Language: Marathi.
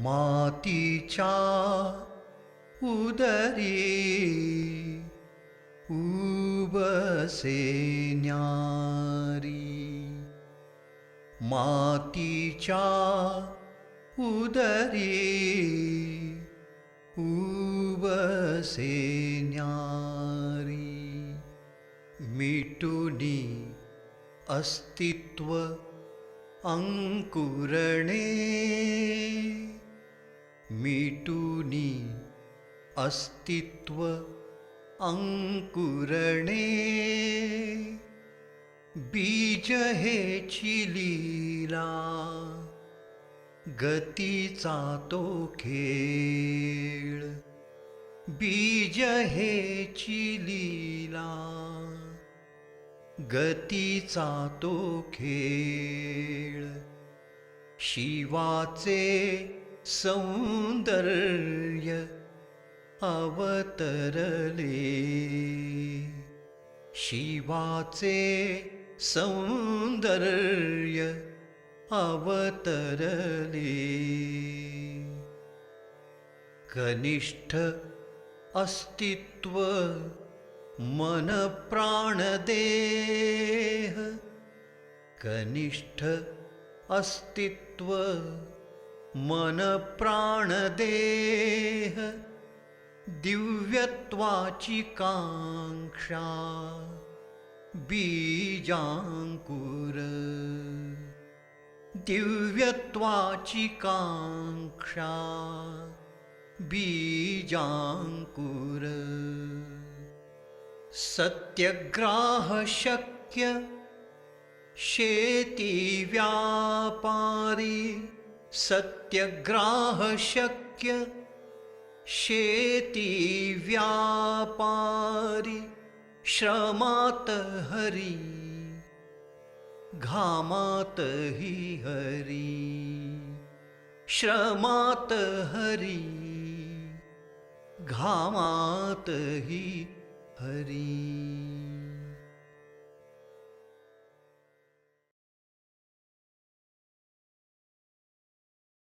मातीच्या उदरी उबसे न्यारी। मातीच्या उदरी उबसे न्यारी। मिटुनी अस्तित्व अंकुरणे मिटुनी अस्तित्व अंकुरणे। बीज हे चिलीला गतीचा तो खेळ। बीज हे चिलीला गतीचा तो खेळ। शिवाचे सौंदर्य अवतरले. शिवाचे सौंदर्य अवतरले. कनिष्ठ अस्तित्व मन प्राणदेह कनिष्ठ अस्तित्व मनप्राणदेह दिव्यत्वाचिकाङ्क्षा बीजाङ्कुर। दिव्यत्वाचिकाङ्क्षा बीजाङ्कुर। सत्यग्राहशक्य शेति व्यापारी। सत्यग्राह शक्य शेती व्यापारी सत्यग्राह शक्य शेती व्यापारी श्रमात हरी घामात ही हरी श्रमात हरी घामात ही हरी.